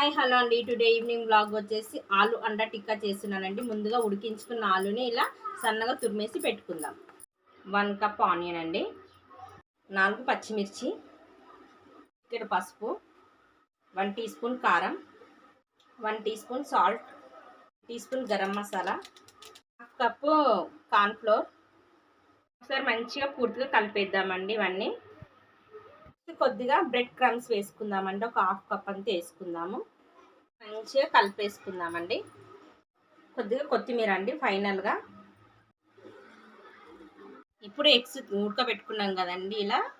Hi hello అండి. Today evening blog వచ్చేసి ఆలు అండ టిక్కా చేస్తున్నానండి. ముందుగా ఉడికించుకున్న ఆలుని ఇలా సన్నగా తురిమేసి పెట్టుకుందాం. వన్ కప్ ఆనియన్ అండి. నాలుగు పచ్చిమిర్చి. ఇక్కడ పసుపు. వన్ టీ స్పూన్ కారం. One teaspoon salt. Teaspoon garam masala. Half cup cornflour ఒకసారి మంచిగా పూర్తిగా కలిపేద్దామండి ఇవన్నీ. కొద్దిగా బ్రెడ్ క్రమ్స్ వేసుకుందామండి. ఒక హాఫ్ కప్ అంతా వేసుకుందాము. మంచిగా కలిపేసుకుందామండి. కొద్దిగా కొత్తిమీర అండి ఫైనల్గా ఇప్పుడు ఎగ్స్ ఉడకబెట్టుకున్నాం కదండి ఇలా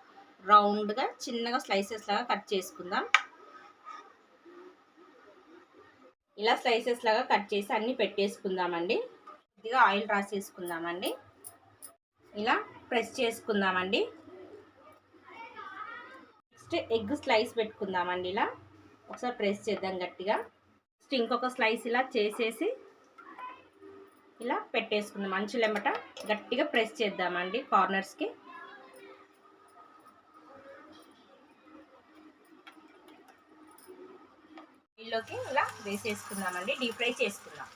రౌండ్గా చిన్నగా స్లైసెస్ లాగా కట్ చేసుకుందాం. ఇలా స్లైసెస్ లాగా కట్ చేసి అన్నీ పెట్టేసుకుందామండి. కొద్దిగా ఆయిల్ రాసేసుకుందామండి. ఇలా ప్రెస్ చేసుకుందామండి. నెక్స్ట్ ఎగ్ స్లైస్ పెట్టుకుందామండి ఇలా. ఒకసారి ప్రెస్ చేద్దాం గట్టిగా. నెక్స్ట్ ఇంకొక స్లైస్ ఇలా చేసేసి ఇలా పెట్టేసుకుందాం. అంచులెమ్మట గట్టిగా ప్రెస్ చేద్దామండి కార్నర్స్కి. ఇల్లోకి ఇలా వేసేసుకుందామండి. డీప్ ఫ్రై చేసుకుందాం.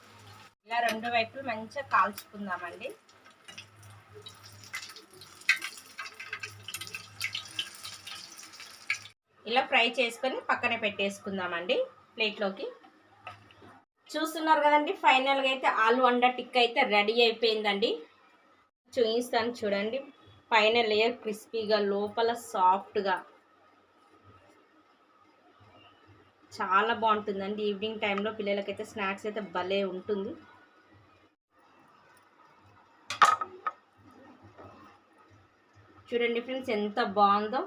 ఇలా రెండు వైపులు మంచిగా కాల్చుకుందామండి. ఇలా ఫ్రై చేసుకొని పక్కనే పెట్టేసుకుందామండి ప్లేట్లోకి. చూస్తున్నారు కదండి ఫైనల్గా అయితే ఆలు అండా టిక్ అయితే రెడీ అయిపోయిందండి. చూపిస్తాను చూడండి పైన లేయర్ క్రిస్పీగా లోపల సాఫ్ట్గా. చాలా బాగుంటుందండి ఈవినింగ్ టైంలో పిల్లలకైతే స్నాక్స్ అయితే భలే ఉంటుంది. చూడండి ఫ్రెండ్స్ ఎంత బాగుందో.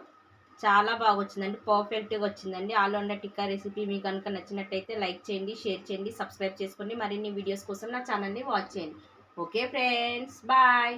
చాలా బాగా వచ్చిందండి పర్ఫెక్ట్గా వచ్చిందండి. ఆలు టిక్కా రెసిపీ మీకు కనుక నచ్చినట్టయితే లైక్ చేయండి షేర్ చేయండి సబ్స్క్రైబ్ చేసుకోండి. మరిన్ని వీడియోస్ కోసం నా ఛానల్ని వాచ్ చేయండి. Okay friends bye.